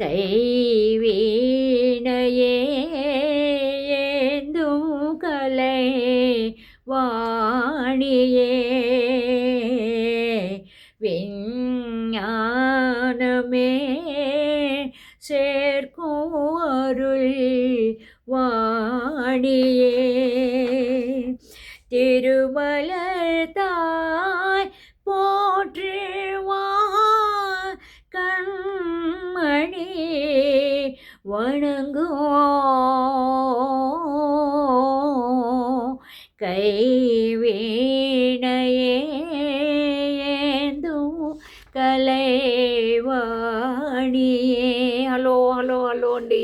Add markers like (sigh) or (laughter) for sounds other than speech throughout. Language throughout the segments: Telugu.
கைவீணையேந்தும் கலை வாணியே. விஞ்ஞானமே சேர்க்கும் அருள் வாணியே. திருமலர் தாய் வணங்கும் கைவீணையேந்தும் కలైవాణియే హలో హలో హలో అండి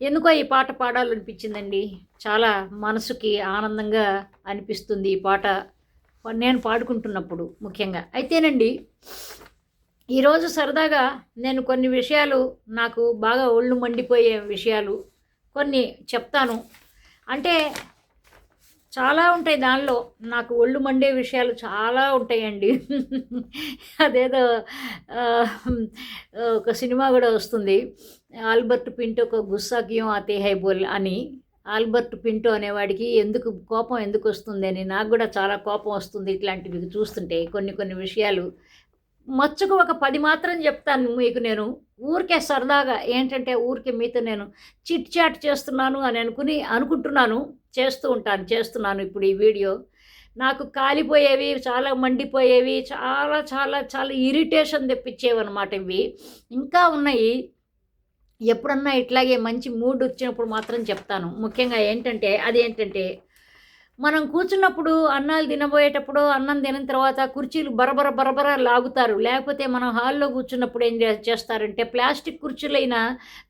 ఎందుకో ఈ పాట పాడాలనిపించిందండి చాలా మనసుకి ఆనందంగా అనిపిస్తుంది ఈ పాట నేను పాడుకుంటున్నప్పుడు ముఖ్యంగా అయితేనండి ఈరోజు సరదాగా నేను కొన్ని విషయాలు నాకు బాగా ఒళ్ళు మండిపోయే విషయాలు కొన్ని చెప్తాను. అంటే చాలా ఉంటాయి దానిలో. నాకు ఒళ్ళు మండే విషయాలు చాలా ఉంటాయండి. అదేదో ఒక సినిమా కూడా వస్తుంది. ఆల్బర్ట్ పింటో ఒక గుస్సాకియం ఆతే హైబోల్ అని. ఆల్బర్ట్ పింటో అనేవాడికి ఎందుకు కోపం ఎందుకు వస్తుంది అని నాకు కూడా చాలా కోపం వస్తుంది ఇట్లాంటివి చూస్తుంటే కొన్ని కొన్ని విషయాలు. మచ్చుకు ఒక పది మాత్రం చెప్తాను మీకు నేను. ఊరికే సరదాగా ఏంటంటే ఊరికే మీతో నేను చిట్ చాట్ చేస్తున్నాను అని అనుకుని అనుకుంటున్నాను చేస్తూ ఉంటాను చేస్తున్నాను ఇప్పుడు ఈ వీడియో. నాకు కాలిపోయేవి చాలా మండిపోయేవి చాలా చాలా చాలా ఇరిటేషన్ తెప్పించేవి అనమాట ఇవి. ఇంకా ఉన్నాయి. ఎప్పుడన్నా ఇట్లాగే మంచి మూడ్ వచ్చినప్పుడు మాత్రం చెప్తాను. ముఖ్యంగా ఏంటంటే అది ఏంటంటే మనం కూర్చున్నప్పుడు అన్నాలు తినబోయేటప్పుడు అన్నం తినిన తర్వాత కుర్చీలు బరబర బరబర లాగుతారు. లేకపోతే మనం హాల్లో కూర్చున్నప్పుడు ఏం చేస్తారంటే ప్లాస్టిక్ కుర్చీలైనా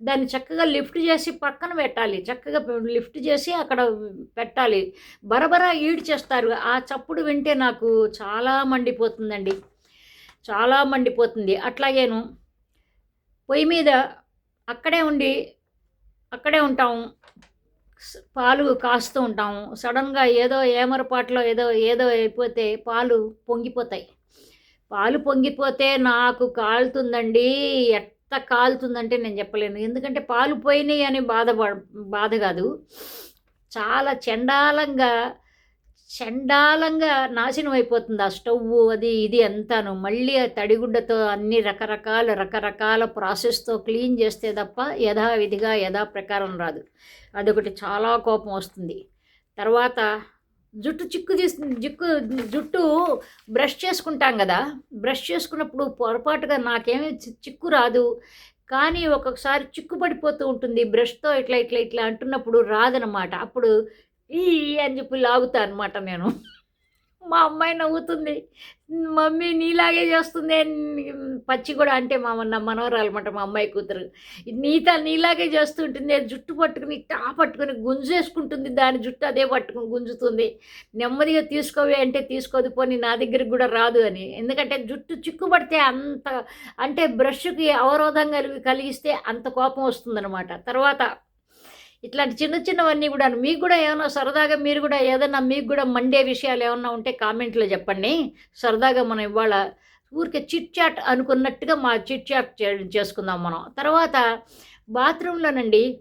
దాన్ని చక్కగా లిఫ్ట్ చేసి పక్కన పెట్టాలి. చక్కగా లిఫ్ట్ చేసి అక్కడ పెట్టాలి. బరబర ఈడ్ చేస్తారు. ఆ చప్పుడు వింటే నాకు చాలా మండిపోతుందండి. చాలా మండిపోతుంది. అట్లాగేను పొయ్యి మీద అక్కడే ఉండి అక్కడే ఉంటాము పాలు కాస్తూ ఉంటాము సడన్గా ఏదో ఏమరపాట్లో ఏదో ఏదో అయిపోతే పాలు పొంగిపోతాయి. పాలు పొంగిపోతే నాకు కాలుతుందండి. ఎంత కాలుతుందంటే నేను చెప్పలేను. ఎందుకంటే పాలు పోయినాయి అని బాధ బాధ కాదు. చాలా చండాలంగా చండాలంగా నాశనం అయిపోతుంది. ఆ స్టవ్ అది ఇది అంతాను. మళ్ళీ తడిగుడ్డతో అన్ని రకరకాల రకరకాల ప్రాసెస్తో క్లీన్ చేస్తే తప్ప యథావిధిగా యథా ప్రకారం రాదు. అదొకటి చాలా కోపం వస్తుంది. తర్వాత జుట్టు చిక్కు తీసి జిక్కు జుట్టు బ్రష్ చేసుకుంటాం కదా. బ్రష్ చేసుకున్నప్పుడు పొరపాటుగా నాకేమీ చిక్కు రాదు. కానీ ఒక్కొక్కసారి చిక్కు పడిపోతూ ఉంటుంది. బ్రష్తో ఇట్లా ఇట్లా ఇట్లా అంటున్నప్పుడు రాదనమాట. అప్పుడు ఈ అని చెప్పి లాగుతా అనమాట నేను. మా అమ్మాయి నవ్వుతుంది. మమ్మీ నీలాగే చేస్తుంది పచ్చి కూడా అంటే మా నా మనవరాలు అనమాట మా అమ్మాయి కూతురు. నీత నీలాగే చేస్తుంటుంది. జుట్టు పట్టుకుని టా పట్టుకుని గుంజేసుకుంటుంది దాని జుట్టు అదే పట్టుకుని గుంజుతుంది. నెమ్మదిగా తీసుకోవే అంటే తీసుకోదు. పోనీ నా దగ్గరికి కూడా రాదు అని. ఎందుకంటే జుట్టు చిక్కుపడితే అంత అంటే బ్రష్కి అవరోధం కలిగి కలిగిస్తే అంత కోపం వస్తుందన్నమాట. తర్వాత ఇట్లాంటి చిన్న చిన్నవన్నీ కూడా మీకు కూడా ఏమైనా సరదాగా మీరు కూడా ఏదైనా మీకు కూడా మండే విషయాలు ఏమన్నా ఉంటే కామెంట్లో చెప్పండి. సరదాగా మనం ఇవాళ ఊరికే చిట్ చాట్ అనుకున్నట్టుగా మా చిట్ చాట్ చే- చేసుకుందాం మనం. తర్వాత బాత్రూంలోనండి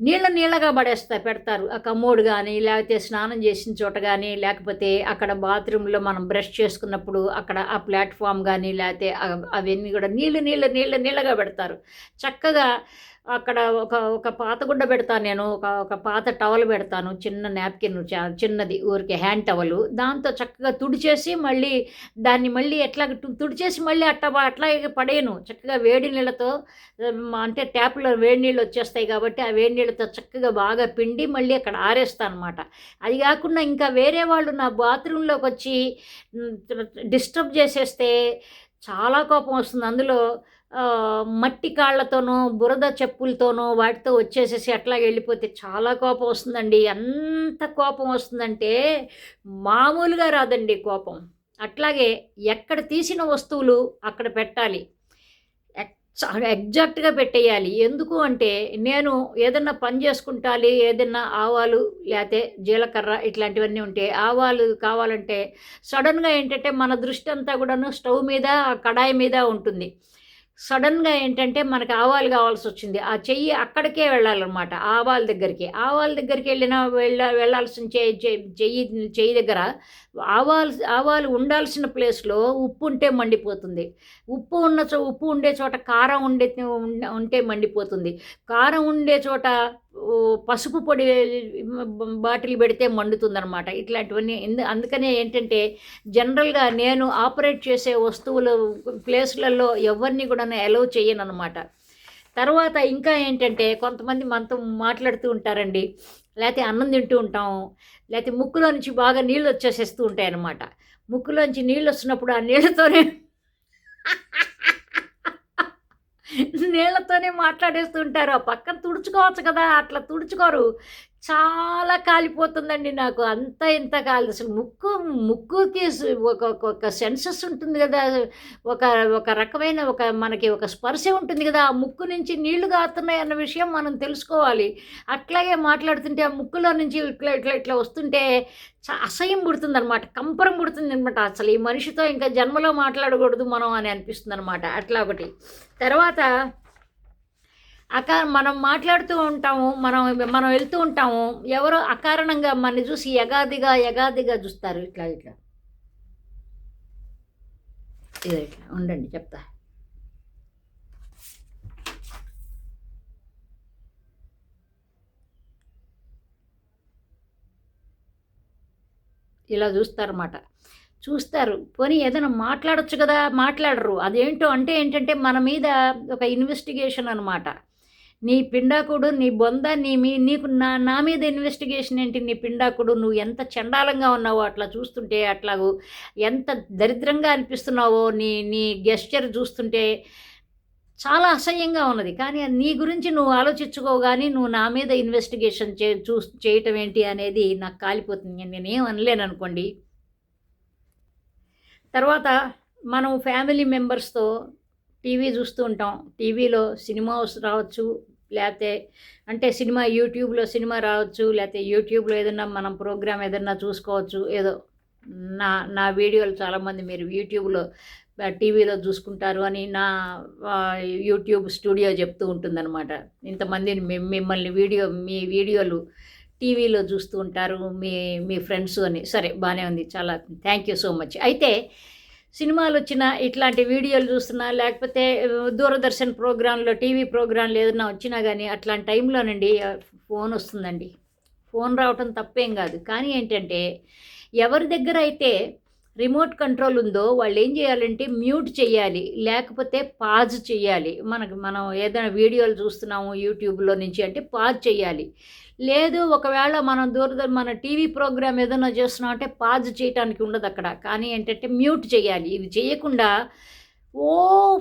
నీళ్ళ నీళ్ళగా పడేస్తా పెడతారు. ఆ కమోడ్ కానీ లేకపోతే స్నానం చేసిన చోట కానీ లేకపోతే అక్కడ బాత్రూంలో మనం బ్రష్ చేసుకున్నప్పుడు అక్కడ ఆ ప్లాట్ఫామ్ కానీ లేకపోతే అవన్నీ కూడా నీళ్ళు నీళ్ళు నీళ్ళు నీళ్ళగా పెడతారు. చక్కగా అక్కడ ఒక ఒక పాత గుడ్డ పెడతాను నేను ఒక ఒక పాత టవల్ పెడతాను చిన్న నాప్కిన్ చిన్నది ఊరికే హ్యాండ్ టవల్ దాంతో చక్కగా తుడిచేసి మళ్ళీ దాన్ని మళ్ళీ ఎట్లా తుడిచేసి మళ్ళీ అట్లా అట్లా పడేయను. చక్కగా వేడి నీళ్ళతో అంటే ట్యాప్లో వేడి నీళ్ళు వచ్చేస్తాయి కాబట్టి ఆ వేడి నీళ్ళతో చక్కగా బాగా పిండి మళ్ళీ అక్కడ ఆరేస్తాను అనమాట అది కాకుండా ఇంకా వేరే వాళ్ళు నా బాత్రూంలోకి వచ్చి డిస్టర్బ్ చేసేస్తే చాలా కోపం వస్తుంది. అందులో మట్టి కాళ్ళతోనో బురద చెప్పులతోనో వాటితో వచ్చేసేసి అట్లా వెళ్ళిపోతే చాలా కోపం వస్తుందండి. ఎంత కోపం వస్తుందంటే మామూలుగా రాదండి కోపం. అట్లాగే ఎక్కడ తీసిన వస్తువులు అక్కడ పెట్టాలి. ఎగ్జాక్ట్గా పెట్టేయాలి. ఎందుకు అంటే నేను ఏదన్నా పని చేసుకుంటాలి ఏదన్నా ఆవాలు లేకపోతే జీలకర్ర ఇట్లాంటివన్నీ ఉంటే ఆవాలు కావాలంటే సడన్గా ఏంటంటే మన దృష్టి అంతా కూడాను స్టవ్ మీద కడాయి మీద ఉంటుంది. సడన్గా ఏంటంటే మనకి ఆవాలు కావాల్సి వచ్చింది. ఆ చెయ్యి అక్కడికే వెళ్ళాలన్నమాట. ఆవాల దగ్గరికి. ఆవాల దగ్గరికి వెళ్ళిన వెళ్ళ వెళ్ళాల్సిన చెయ్యి చెయ్యి చెయ్యి దగ్గర ఆవాలు ఆవాలు ఉండాల్సిన ప్లేస్లో ఉప్పు ఉంటే మండిపోతుంది. ఉప్పు ఉన్న చో ఉప్పు ఉండే చోట కారం ఉండే ఉంటే మండిపోతుంది. కారం ఉండే చోట పసుపు పొడి బాటిల్ పెడితే మండుతుందనమాట ఇట్లాంటివన్నీ అందుకనే ఏంటంటే జనరల్గా నేను ఆపరేట్ చేసే వస్తువులు ప్లేస్లలో ఎవరిని కూడా అలౌ చేయను అనమాట తర్వాత ఇంకా ఏంటంటే కొంతమంది మనతో మాట్లాడుతూ ఉంటారండి. లేకపోతే అన్నం తింటూ ఉంటాము లేకపోతే ముక్కులో నుంచి బాగా నీళ్ళు వచ్చేసేస్తూ ఉంటాయి అన్నమాట ముక్కులోంచి నీళ్ళు వస్తున్నప్పుడు ఆ నీళ్ళతోనే (laughs) నీళ్ళతోనే మాట్లాడేస్తుంటారు. ఆ పక్కన తుడుచుకోవచ్చు కదా అట్లా తుడుచుకోరు. చాలా కాలిపోతుందండి నాకు. అంత ఇంత కాలి. అసలు ముక్కు ముక్కుకి ఒక ఒక సెన్సెస్ ఉంటుంది కదా. ఒక ఒక రకమైన ఒక మనకి ఒక స్పర్శ ఉంటుంది కదా. ఆ ముక్కు నుంచి నీళ్ళు కారుతున్నాయి అన్న విషయం మనం తెలుసుకోవాలి. అట్లాగే మాట్లాడుతుంటే ఆ ముక్కులో నుంచి ఇట్లా ఇట్లా ఇట్లా వస్తుంటే అసహ్యం పుడుతుంది అనమాట కంపరం పుడుతుంది అనమాట అసలు ఈ మనిషితో ఇంకా జన్మలో మాట్లాడకూడదు మనం అని అనిపిస్తుంది అనమాట అట్లా ఒకటి. తర్వాత అక మనం మాట్లాడుతూ ఉంటాము మనం మనం వెళ్తూ ఉంటాము ఎవరో అకారణంగా మన చూసి యగాదిగా యగాదిగా చూస్తారు. ఇట్లా ఇట్లా. ఇది ఇట్లా ఉండండి చెప్తా. ఇలా చూస్తారన్నమాట. చూస్తారు. పోనీ ఏదైనా మాట్లాడచ్చు కదా మాట్లాడరు. అదేంటో అంటే ఏంటంటే మన మీద ఒక ఇన్వెస్టిగేషన్ అనమాట నీ పిండాకుడు నీ బొంద నీ మీ నీకు నా నా మీద ఇన్వెస్టిగేషన్ ఏంటి? నీ పిండాకుడు నువ్వు ఎంత చండాలంగా ఉన్నావో అట్లా చూస్తుంటే అట్లాగూ ఎంత దరిద్రంగా అనిపిస్తున్నావో నీ నీ గెస్చర్ చూస్తుంటే చాలా అసహ్యంగా ఉన్నది. కానీ నీ గురించి నువ్వు ఆలోచించుకో కానీ నువ్వు నా మీద ఇన్వెస్టిగేషన్ చే చూ చేయటం ఏంటి అనేది నాకు కాలిపోతుంది. నేనేం అనలేను అనుకోండి. తర్వాత మనం ఫ్యామిలీ మెంబర్స్తో టీవీ చూస్తూ ఉంటాం. టీవీలో సినిమా రావచ్చు లేకపోతే అంటే సినిమా యూట్యూబ్లో సినిమా రావచ్చు లేకపోతే యూట్యూబ్లో ఏదన్నా మనం ప్రోగ్రామ్ ఏదన్నా చూసుకోవచ్చు. ఏదో నా నా వీడియోలు చాలామంది మీరు యూట్యూబ్లో టీవీలో చూసుకుంటారు అని నా యూట్యూబ్ స్టూడియో చెప్తూ ఉంటుందన్నమాట. ఇంతమందిని మిమ్మల్ని వీడియో మీ వీడియోలు టీవీలో చూస్తూ ఉంటారు మీ మీ ఫ్రెండ్స్ అని. సరే బాగానే ఉంది. చాలా థ్యాంక్ యూ సో మచ్. అయితే సినిమాలు వచ్చినా ఇట్లాంటి వీడియోలు చూస్తున్నా లేకపోతే దూరదర్శన్ ప్రోగ్రాంలో టీవీ ప్రోగ్రాంలు ఏదైనా వచ్చినా కానీ అట్లాంటి టైంలోనండి ఫోన్ వస్తుందండి ఫోన్ రావటం తప్పేం కాదు. కానీ ఏంటంటే ఎవరి దగ్గర అయితే రిమోట్ కంట్రోల్ ఉందో వాళ్ళు ఏం చేయాలంటే మ్యూట్ చేయాలి లేకపోతే పాజ్ చేయాలి. మనకు మనం ఏదైనా వీడియోలు చూస్తున్నాము యూట్యూబ్లో నుంచి అంటే పాజ్ చేయాలి. లేదు ఒకవేళ మనం దూరదర్ మన టీవీ ప్రోగ్రామ్ ఏదైనా చేస్తున్నాం అంటే పాజ్ చేయడానికి ఉండదు అక్కడ. కానీ ఏంటంటే మ్యూట్ చేయాలి. ఇది చేయకుండా ఓ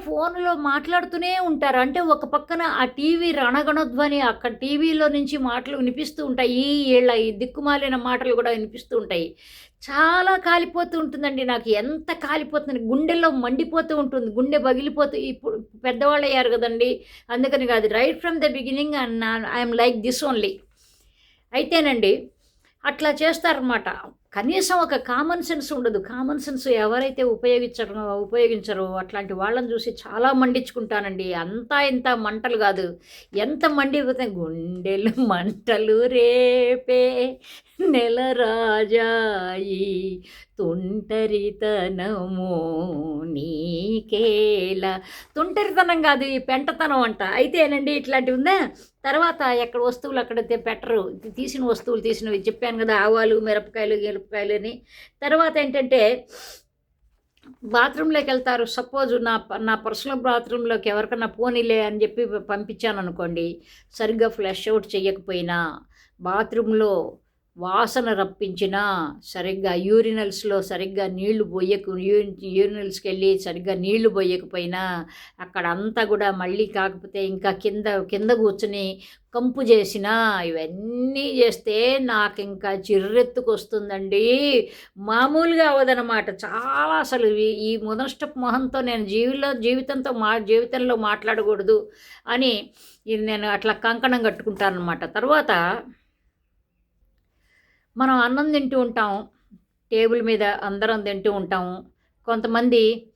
ఫోన్లో మాట్లాడుతూనే ఉంటారు. అంటే ఒక పక్కన ఆ టీవీ రణగణధ్వని అక్కడ టీవీలో నుంచి మాటలు వినిపిస్తూ ఉంటాయి. ఈ ఏళ్ళ ఈ దిక్కుమాలిన మాటలు కూడా వినిపిస్తూ ఉంటాయి. చాలా కాలిపోతూ ఉంటుందండి నాకు. ఎంత కాలిపోతుంది గుండెల్లో మండిపోతూ ఉంటుంది. గుండె పగిలిపోతూ ఇప్పుడు పెద్దవాళ్ళు అయ్యారు కదండి. అందుకని కాదు. Right from the beginning and I'm like this only అయితేనండి అట్లా చేస్తారన్నమాట. కనీసం ఒక కామన్ సెన్స్ ఉండదు. కామన్ సెన్స్ ఎవరైతే ఉపయోగించరో ఉపయోగించరో అట్లాంటి వాళ్ళని చూసి చాలా మండించుకుంటానండి. అంతా ఇంత మంటలు కాదు. ఎంత మండిపోతే గుండెలు మంటలు రేపే నెల రాజాయి. తుంటరితనము నీకేలా. తుంటరితనం కాదు ఈ పెంటతనం అంట. అయితేనండి ఇట్లాంటివి ఉందా? తర్వాత ఎక్కడ వస్తువులు అక్కడ పెట్టరు. తీసిన వస్తువులు తీసినవి. చెప్పాను కదా ఆవాలు మిరపకాయలు మిరపకాయలు అని. తర్వాత ఏంటంటే బాత్రూంలోకి వెళ్తారు. సపోజ్ నా నా పర్సనల్ బాత్రూంలోకి ఎవరికన్నా పోనీలే అని చెప్పి పంపించాను అనుకోండి. సరిగ్గా ఫ్లష్ అవుట్ చేయకపోయినా బాత్రూంలో వాసన రప్పించినా సరిగ్గా యూరినల్స్లో సరిగ్గా నీళ్ళు పోయక యూరినల్స్కి వెళ్ళి సరిగ్గా నీళ్ళు పోయకపోయినా అక్కడ అంతా కూడా మళ్ళీ కాకపోతే ఇంకా కింద కింద కూర్చుని కంపు చేసినా ఇవన్నీ చేస్తే నాకు ఇంకా చిర్రెత్తుకొస్తుందండి. మామూలుగా అవదనమాట చాలా అసలు ఈ ముదనష్టపు మొహంతో నేను జీవిలో జీవితంతో మా జీవితంలో మాట్లాడకూడదు అని నేను అట్లా కంకణం కట్టుకుంటాను అనమాట తర్వాత మనం అన్నం తింటూ ఉంటాం టేబుల్ మీద అందరం తింటూ ఉంటాము కొంతమంది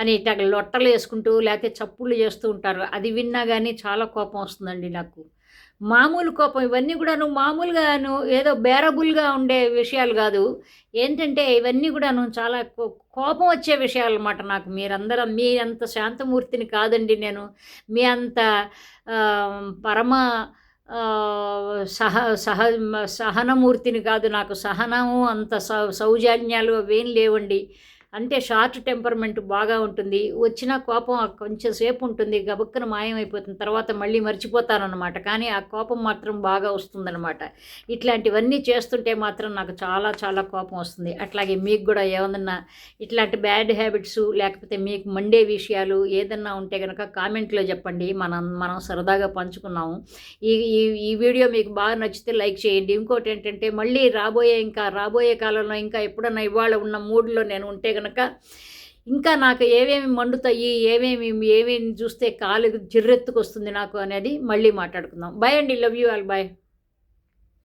అని ఇట్లా లొట్టలు వేసుకుంటూ లేకపోతే చప్పుళ్ళు చేస్తూ ఉంటారు. అది విన్నా కానీ చాలా కోపం వస్తుందండి నాకు. మామూలు కోపం ఇవన్నీ కూడాను మామూలుగాను ఏదో బేరబుల్గా ఉండే విషయాలు కాదు. ఏంటంటే ఇవన్నీ కూడాను చాలా కో- కోపం వచ్చే విషయాలు అనమాట నాకు. మీరందరం మీ అంత శాంతమూర్తిని కాదండి నేను. మీ అంత పరమ సహ సహ సహనమూర్తిని కాదు నాకు సహనము అంత సౌ సౌజన్యాలు అవేం లేవండి. అంటే షార్ట్ టెంపర్మెంట్ బాగా ఉంటుంది. వచ్చిన కోపం కొంచెం సేపు ఉంటుంది. గబుక్కన మాయమైపోతుంది. తర్వాత మళ్ళీ మర్చిపోతారనమాట కానీ ఆ కోపం మాత్రం బాగా వస్తుందనమాట ఇట్లాంటివన్నీ చేస్తుంటే మాత్రం నాకు చాలా చాలా కోపం వస్తుంది. అట్లాగే మీకు కూడా ఏమన్నా ఇట్లాంటి బ్యాడ్ హ్యాబిట్స్ లేకపోతే మీకు మండే విషయాలు ఏదన్నా ఉంటే కనుక కామెంట్లో చెప్పండి. మనం మనం సరదాగా పంచుకున్నాము. ఈ ఈ ఈ వీడియో మీకు బాగా నచ్చితే లైక్ చేయండి. ఇంకోటి ఏంటంటే మళ్ళీ రాబోయే ఇంకా రాబోయే కాలంలో ఇంకా ఎప్పుడన్నా ఇవాళ ఉన్న మూడ్లో నేను ఉంటే కనుక ఇంకా నాకు ఏమేమి మండుతాయి ఏమేమి ఏమేమి చూస్తే కాలు జిర్రెత్తుకొస్తుంది నాకు అనేది మళ్ళీ మాట్లాడుకుందాం. బై అండి. Love you all bye